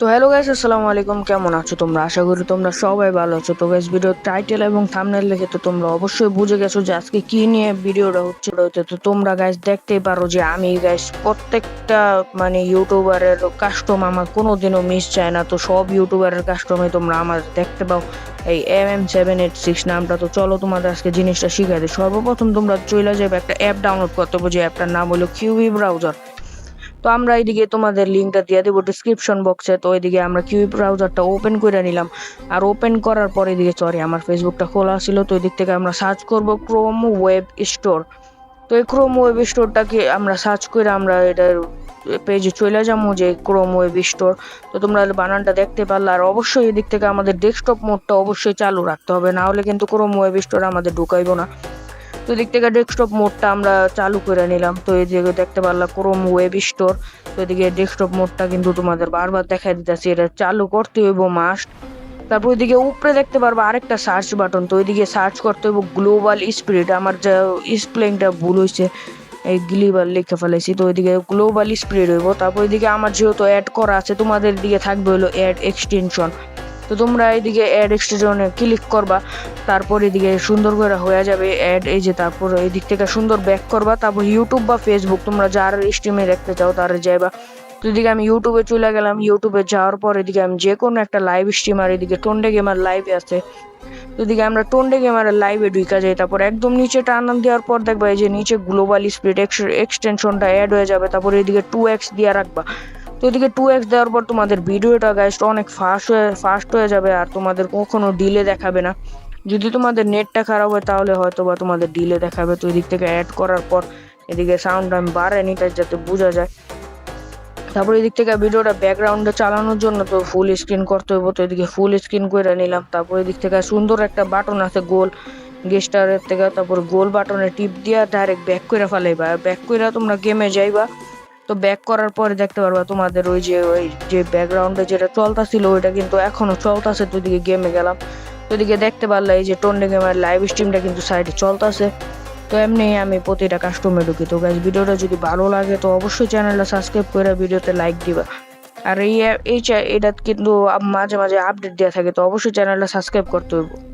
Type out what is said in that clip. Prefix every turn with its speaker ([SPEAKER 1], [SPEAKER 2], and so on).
[SPEAKER 1] তো hello guys আসসালামু আলাইকুম। কেমন আছো তোমরা? আশা করি তোমরা সবাই ভালো আছো। তো গাইস ভিডিও টাইটেল এবং থাম্বনেল দেখে তো তোমরা অবশ্যই বুঝে গেছো যে আজকে কি নিয়ে ভিডিওটা হচ্ছে। তো তোমরা গাইস দেখতেই পারো যে আমি গাইস প্রত্যেকটা মানে ইউটিউবারের কাস্টম আমার কোনোদিনও মিস চায় না। তো সব ইউটিউবারের কাস্টমে তোমরা আমার দেখতে পাও। এই M M seven eight six নামটা। তো চলো তোমাদের আজকে জিনিসটা শিখাই দিই। সর্বপ্রথম তোমরা চলে যাবে একটা অ্যাপ ডাউনলোড করতে। হবে যে অ্যাপটার নাম হলো কিউবি ব্রাউজার তো আমরা এইদিকে তোমাদের লিঙ্কটা দিয়ে দেবো ডিসক্রিপশন বক্সে তো ওইদিকে আমরা কিউই ব্রাউজারটা ওপেন করে নিলাম। আর ওপেন করার পর এদিকে সরি আমার ফেসবুকটা খোলা ছিল, তো ওইদিক থেকে আমরা সার্চ করব ক্রোম ওয়েব স্টোর তো এই ক্রোম ওয়েব স্টোরটাকে আমরা সার্চ করে আমরা এটার পেজে চলে যাব, যে ক্রোম ওয়েব স্টোর তো তোমরা বানানটা দেখতে পারলে। আর অবশ্যই এদিক থেকে আমাদের ডেস্কটপ মোডটা অবশ্যই চালু রাখতে হবে। না হলে কিন্তু ক্রোম ওয়েব স্টোর আমাদের ঢুকাইবো না। তো দিক থেকে ডেস্কটপ মোডটা আমরা চালু করে নিলাম। তো এই দিকে দেখতে পারলাম ক্রোম ওয়েব স্টোর তো এদিকে ডেস্কটপ মোডটা কিন্তু তোমাদের বারবার দেখা দিতেছি, এটা চালু করতে হইব মাস্ট তারপর ওইদিকে উপরে দেখতে পারব আরেকটা সার্চ বাটন তো ওইদিকে সার্চ করতে হইব গ্লোবাল স্পিরিট আমার যা স্প্লেংটা ভুল হয়েছে এই গ্লিবাল লিখে ফেলেছি তো ওইদিকে গ্লোবাল স্পিরিট হইব। তারপর ওইদিকে আমার যেহেতু অ্যাড করা আছে, তোমাদের দিকে থাকবে হলো অ্যাড এক্সটেনশন তো তোমরা এইদিকে অ্যাড এক্সটেনশনে ক্লিক করবা, তারপর এদিকে সুন্দর করে হয়ে যাবে অ্যাড এই যে তারপর এই দিক থেকে সুন্দর ব্যাক করবা, তারপর ইউটিউব বা ফেসবুক তোমরা যার স্ট্রিমে দেখতে চাও তারা যাইবা। তো এদিকে আমি ইউটিউবে চলে গেলাম ইউটিউবে যাওয়ার পর এদিকে আমি যে কোনো একটা লাইভ স্ট্রিমার এদিকে টন্ডে গেমার লাইভে আছে। এদিকে আমরা টন্ডে গেমারের লাইভে ঢুকা যাই, তারপর একদম নিচে টান দেওয়ার পর দেখবা এই যে নিচে গ্লোবাল স্পিড এক্সটেনশনটা অ্যাড হয়ে যাবে, তারপর এদিকে টু এক্স দিয়ে রাখবা। তো এদিকে টু এক্স দেওয়ার পর তোমাদের ভিডিওটা গাইস অনেক ফাস্ট হয়ে ফাস্ট হয়ে যাবে আর তোমাদের কখনো ডিলে দেখাবে না। যদি তোমাদের নেটটা খারাপ হয় তাহলে হয়তো বা তোমাদের ডিলে দেখাবে। তো এদিক থেকে অ্যাড করার পর এদিকে সাউন্ড আমি বাড়াই নিতে যাতে বোঝা যায়। তারপর এদিক থেকে ভিডিওটা ব্যাকগ্রাউন্ডে চালানোর জন্য তো ফুল স্ক্রিন করতে হবে তো এদিকে ফুল স্ক্রিন করে নিলাম। তারপর এদিক থেকে সুন্দর একটা বাটন আছে গোল গেস্টারের থেকে। তারপর গোল বাটনে টিপ দিয়া ডাইরেক্ট ব্যাক করে ফেলাইবা। ব্যাক করে তোমরা গেমে যাইবা। তো ব্যাক করার পরে দেখতে পারবা তোমাদের ওই যে ওই যে ব্যাকগ্রাউন্ডে যেটা চলতেছিল, ওইটা কিন্তু এখনও চলতেছে। তো এদিকে গেমে গেলাম। তো এদিকে দেখতে পারলা এই যে টন্ডে গেমের লাইভ স্ট্রিমটা কিন্তু সাইডে চলতেছে। তো এমনি আমি প্রতিটা কাস্টমে ঢুকি। তো গাইজ ভিডিওটা যদি ভালো লাগে তো অবশ্যই চ্যানেলটা সাবস্ক্রাইব করে ভিডিওতে লাইক দিবা। আর এই এই চা- এটা কিন্তু মাঝে মাঝে আপডেট দেওয়া থাকে, তো অবশ্যই চ্যানেলটা সাবস্ক্রাইব করতে হবে